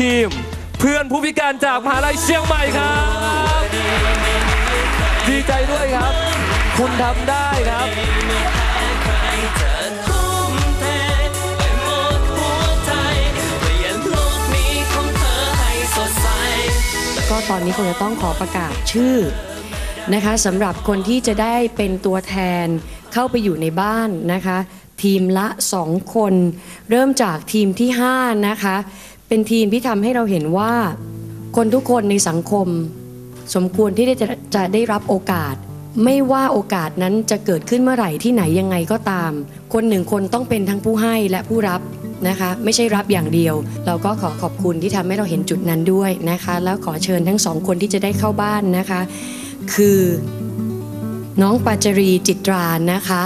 ทีม เพื่อนผู้พิการจากมหาลัยเชียงใหม่ครับ ดีใจด้วยครับ คุณทำได้ครับก็ตอนนี้คงจะต้องขอประกาศชื่อนะคะสำหรับคนที่จะได้เป็นตัวแทนเข้าไปอยู่ในบ้านนะคะ ทีมละ 2 คน เริ่มจากทีมที่ 5 นะคะ เป็นทีมที่ทำให้เราเห็นว่า คนทุกคนในสังคม สมควรที่จะจะได้รับโอกาส ไม่ว่าโอกาสนั้นจะเกิดขึ้นเมื่อไหร่ที่ไหนยังไงก็ตาม คนหนึ่งคนต้องเป็นทั้งผู้ให้และผู้รับนะคะ ไม่ใช่รับอย่างเดียว เราก็ขอขอบคุณที่ทำให้เราเห็นจุดนั้นด้วยนะคะ แล้วขอเชิญทั้งสองคนที่จะได้เข้าบ้านนะคะ คือน้องปาจารีจิตรานะคะ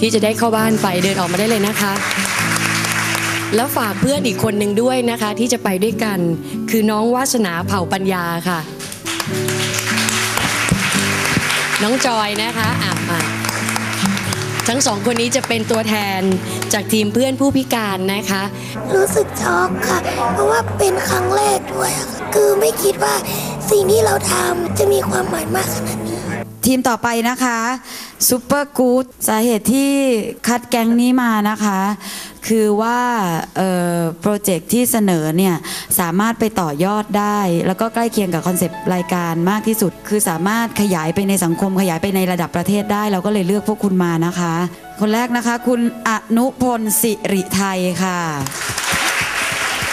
ที่จะได้เข้าบ้านไปเดินออกมาได้เลยนะคะ แล้วฝากเพื่อนอีกคนหนึ่งด้วยนะคะ ที่จะไปด้วยกัน คือน้องวาสนาเผ่าปัญญาค่ะ น้องจอยนะคะอะมาทั้งสองคนนี้จะเป็นตัวแทนจากทีมเพื่อนผู้พิการนะคะ รู้สึกช็อกค่ะ เพราะว่าเป็นครั้งแรกด้วยอะค่ะคือไม่คิดว่าสิ่งที่เราทำจะมีความหมายมากขนาดนี้ ทีมต่อไปนะคะซูเปอร์กู๊ดสาเหตุที่คัดแก๊งนี้มานะคะ คือว่าโปรเจกต์ที่เสนอเนี่ยสามารถไปต่อยอดได้ แล้วก็ใกล้เคียงกับคอนเซปต์รายการมากที่สุด คือสามารถขยายไปในสังคมขยายไปในระดับประเทศได้ เราก็เลยเลือกพวกคุณมานะคะ คนแรกนะคะ คุณอนุพลสิริไทยค่ะ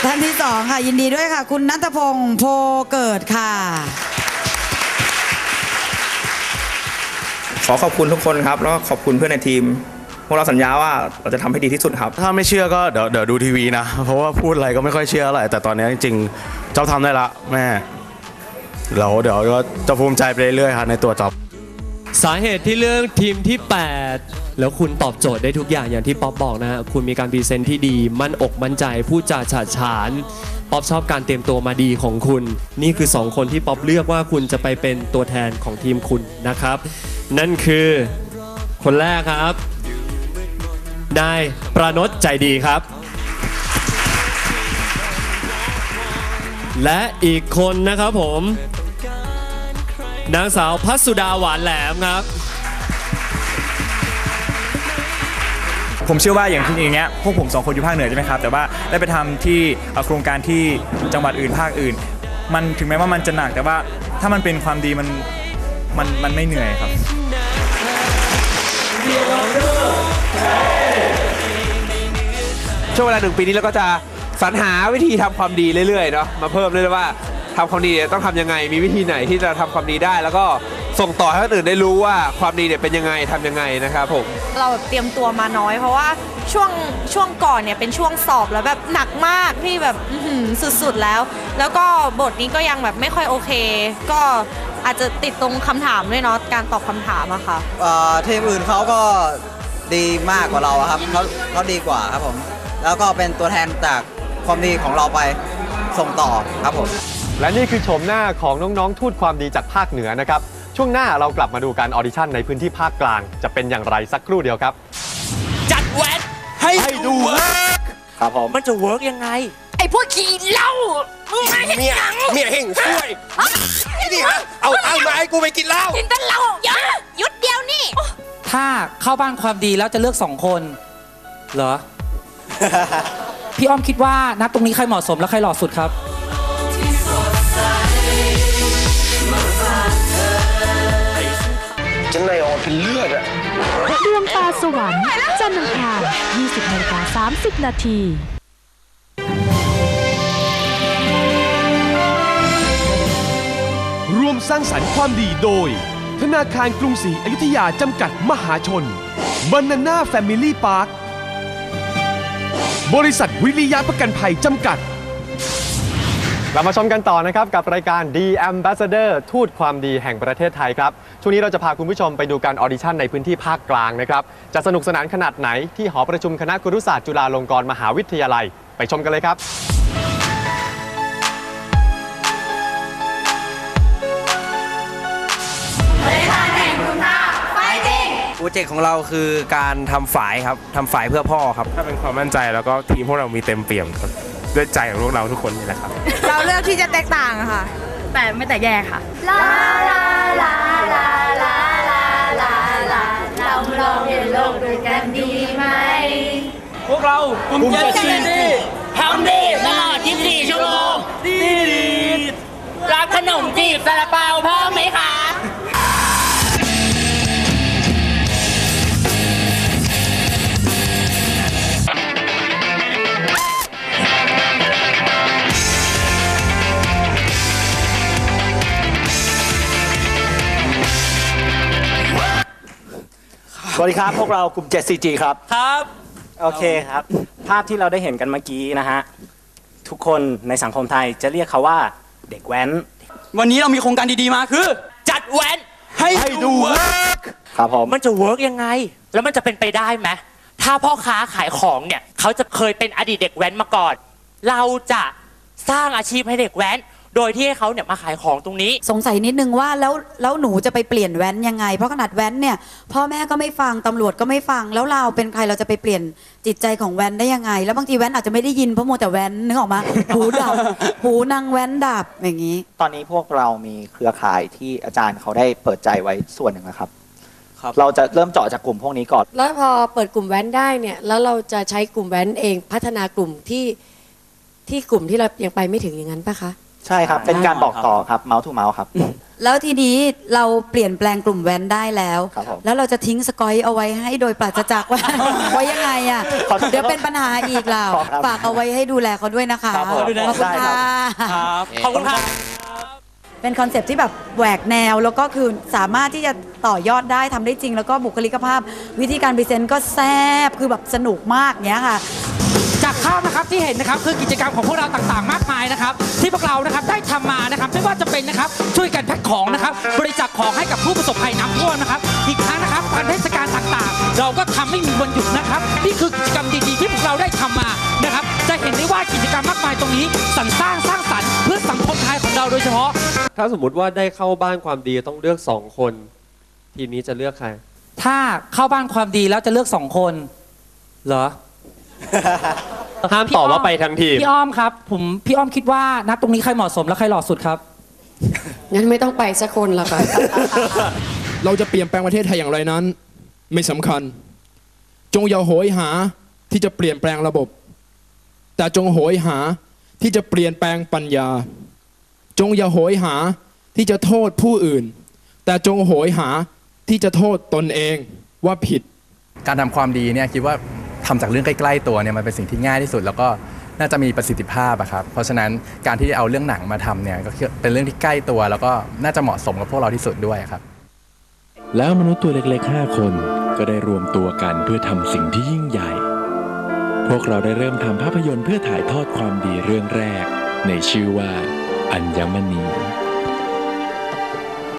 ท่านที่สองค่ะ ยินดีด้วยค่ะ คุณนัทพงศ์โพเกิดค่ะ ขอขอบคุณทุกคนครับ แล้วก็ขอบคุณเพื่อนในทีม วกเราสัญญาว่าเราจะทำให้ดีที่สุดครับ ถ้าไม่เชื่อก็เดี๋ยวเดี๋ยวดูทีวีนะ เพราะว่าพูดอะไรก็ไม่ค่อยเชื่ออะไรแต่ตอนนี้จริงๆเจ้าทำได้ละแม่แล้วเดี๋ยวก็จะภูมิใจไปเรื่อยๆครับในตัวจอบสาเหตุที่เลือกทีมที่ 8 แล้วคุณตอบโจทย์ได้ทุกอย่างอย่างที่ป๊อปบอกนะฮะคุณมีการพรีเซนต์ที่ดี มั่นอกมั่นใจพูดจาฉาดฉานป๊อปชอบการเตรียมตัวมาดีของคุณ นี่คือ 2 คนที่ป๊อปเลือกว่าคุณจะไปเป็นตัวแทนของทีมคุณนะครับ นั่นคือคนแรกครับ นายประนดใจดีครับ และอีกคนนะครับผม นางสาวพัสสุดาหวานแหลมครับ ผมเชื่อว่าอย่างที่อย่างเงี้ยพวกผมสองคนอยู่ภาคเหนือใช่ไหมครับ แต่ว่าได้ไปทำที่เอ่อโครงการที่จังหวัดอื่นภาคอื่น มันถึงแม้ว่ามันจะหนักแต่ว่าถ้ามันเป็นความดีมันมันมันไม่เหนื่อยครับ ช่วงเวลาหนึ่งปีนี้เราก็จะสรรหาวิธีทำความดีเรื่อยๆเนาะมาเพิ่มเรื่อยๆว่าทำความดีเนี่ยต้องทำยังไง มีวิธีไหนที่จะทำความดีได้ แล้วก็ส่งต่อให้คนอื่นได้รู้ว่าความดีเนี่ยเป็นยังไงทำยังไงนะครับผมเราเตรียมตัวมาน้อย เพราะว่าช่วงช่วงก่อนเนี่ยเป็นช่วงสอบแล้วแบบหนักมากที่แบบอื้อหือสุดๆแล้ว แล้วก็บทนี้ก็ยังแบบไม่ค่อยโอเค ก็อาจจะติดตรงคำถามด้วยเนาะการตอบคำถามอะค่ะเอ่อทีมอื่นเขาก็ดีมากกว่าเราอะครับเขาเขาดีกว่าครับผม แล้วก็เป็นตัวแทนจากความดีของเราไปส่งต่อครับผมและนี่คือโฉมหน้าของน้องๆทูตความดีจากภาคเหนือนะครับ ช่วงหน้าเรากลับมาดูการออดิชั่นในพื้นที่ภาคกลาง จะเป็นอย่างไรสักครู่เดียวครับ จัดแวดให้ให้ดูเวิร์กครับผมมันจะเวิร์กยังไง ไอ้พวกขี้เหล้ามึงไม่เห็นเมียหนังเมียเห่งช่วยนี่ฮะเอาตังค์มาให้กูไปกินเหล้ากินแต่เหล้าอย่าหยุดเดียวนี่ถ้าเข้าบ้านความดีแล้วจะเลือกสองคน เหรอ พี่อ้อมคิดว่านัดตรงนี้ใครเหมาะสมและใครหล่อสุดครับจังในออกเป็นเลือดอะดวงตาสวรรค์จันทร์อังคาร20นาฬิกา30 นาทีร่วมสร้างสรรค์ความดีโดย ธนาคารกรุงศรีอยุธยาจำกัดมหาชนบานาน่าแฟมิลี่พาร์ค บริษัทวิริยะประกันภัยจำกัด เรามาชมกันต่อนะครับ กับรายการ The Ambassador ทูตความดีแห่งประเทศไทยครับ ช่วงนี้เราจะพาคุณผู้ชมไปดูการออดิชั่นในพื้นที่ภาคกลางนะครับ จะสนุกสนานขนาดไหนที่หอประชุมคณะครุศาสตร์จุฬาลงกรณ์มหาวิทยาลัย ไปชมกันเลยครับ โปรเจกต์ของเราคือการทำฝายครับทำฝายเพื่อพ่อครับ ถ้าเป็นความมั่นใจแล้วก็ทีมพวกเรามีเต็มเปี่ยมครับด้วยใจของพวกเราทุกคนนี่แหละครับ เราเลือกที่จะแตกต่างค่ะ แต่ไม่แต่แย่ค่ะ พวกเรากลุ่มเจ็ดสี่ดีทำดีตลอด 24 ชั่วโมงดีรักขนมจีบซาลาเปาพ่อไหมคะ วัสดีครับพวกเรากลุ่ม 7CG ครับ ครับ โอเคครับ ภาพที่เราได้เห็นกันเมื่อกี้นะฮะ ทุกคนในสังคมไทยจะเรียกเขาว่าเด็กแว้น วันนี้เรามีโครงการดีๆมาคือ จัดแว้นให้ดูเวิร์กครับผมมันจะเวิร์กยังไง แล้วมันจะเป็นไปได้ไหมถ้าพ่อค้าขายของเนี่ย เขาจะเคยเป็นอดีตเด็กแว้นมาก่อน เราจะสร้างอาชีพให้เด็กแว้น โดยที่ให้เขาเนี่ยมาขายของตรงนี้ สงสัยนิดนึงว่าแล้วแล้วหนูจะไปเปลี่ยนแว้นยังไง เพราะขนาดแว้นเนี่ยพ่อแม่ก็ไม่ฟังตำรวจก็ไม่ฟัง แล้วเราเป็นใครเราจะไปเปลี่ยนจิตใจของแว้นได้ยังไง แล้วบางทีแว้นอาจจะไม่ได้ยินเพราะมัวแต่แว้นนึกออกมา หูดับหูนางแว้นดับอย่างนี้ ตอนนี้พวกเรามีเครือข่ายที่อาจารย์เขาได้เปิดใจไว้ส่วนหนึ่งนะครับเราจะเริ่มเจาะจากกลุ่มพวกนี้ก่อน แล้วพอเปิดกลุ่มแว้นได้เนี่ยแล้วเราจะใช้กลุ่มแว้นเองพัฒนากลุ่มที่ที่กลุ่มที่เรายังไปไม่ถึงอย่างนั้นปะคะ ใช่ครับ เป็นการบอกต่อครับ เมาส์ทูเมาส์ครับ แล้วทีนี้เราเปลี่ยนแปลงกลุ่มแว้นได้แล้ว ครับผม แล้วเราจะทิ้งสกอยเอาไว้ให้โดยปราศจากว่า ไว้ยังไงอะ ขอโทษเดี๋ยวเป็นปัญหาอีกเราครับ ฝากเอาไว้ให้ดูแลเขาด้วยนะคะ ครับผมขอบคุณได้ครั ค่ะบขอบคุณครับ เป็นคอนเซปต์ที่แบบแหวกแนวแล้วก็คือสามารถที่จะต่อยอดได้ทำได้จริง แล้วก็บุคลิกภาพ วิธีการพรีเซนต์ก็แซบคือแบบสนุกมากเนี้ยค่ะจาก ภาพนะครับที่เห็นนะครับคือกิจกรรมของพวกเราต่างๆ มากมายนะครับ ที่พวกเรานะครับได้ทำมานะครับไม่ว่าจะเป็นนะครับช่วยกันแพ็คของนะครับบริจาคของให้กับผู้ประสบภัยน้ำท่วมนะครับ อีกทั้งนะครับการเทศกาลต่างๆ เราก็ทำไม่มีวันหยุดนะครับนี่คือกิจกรรมดีๆ ที่พวกเราได้ทำมานะครับ จะเห็นได้ว่ากิจกรรมมากมายตรงนี้สรรสร้างสร้างสรรค์เพื่อสังคมไทยของเราโดยเฉพาะ ถ้าสมมุติว่าได้เข้าบ้านความดีต้องเลือกสองคน ทีมนี้จะเลือกใคร ถ้าเข้าบ้านความดีแล้วจะเลือกสองคนเหรอ ห้ามตอบว่าไปทั้งทีม พี่อ้อมครับ ผมพี่อ้อมคิดว่านัดตรงนี้ใครเหมาะสมและใครหล่อสุดครับ งั้นไม่ต้องไปสักคนละค่ะ เราจะเปลี่ยนแปลงประเทศไทยอย่างไรนั้น ไม่สำคัญ จงอย่าโหยหาที่จะเปลี่ยนแปลงระบบ แต่จงโหยหาที่จะเปลี่ยนแปลงปัญญา จงอย่าโหยหาที่จะโทษผู้อื่น แต่จงโหยหาที่จะโทษตนเองว่าผิด การทำความดีเนี่ยคิดว่า ทำจากเรื่องใกล้ๆตัวเนี่ยมันเป็นสิ่งที่ง่ายที่สุด แล้วก็น่าจะมีประสิทธิภาพอะครับ เพราะฉะนั้นการที่เอาเรื่องหนังมาทำเนี่ยก็เป็นเรื่องที่ใกล้ตัว แล้วก็น่าจะเหมาะสมกับพวกเราที่สุดด้วยครับ แล้วมนุษย์ตัวเล็กๆ 5 คนก็ได้รวมตัวกันเพื่อทำสิ่งที่ยิ่งใหญ่ พวกเราได้เริ่มทำภาพยนตร์เพื่อถ่ายทอดความดีเรื่องแรก ในชื่อว่า อัญมณี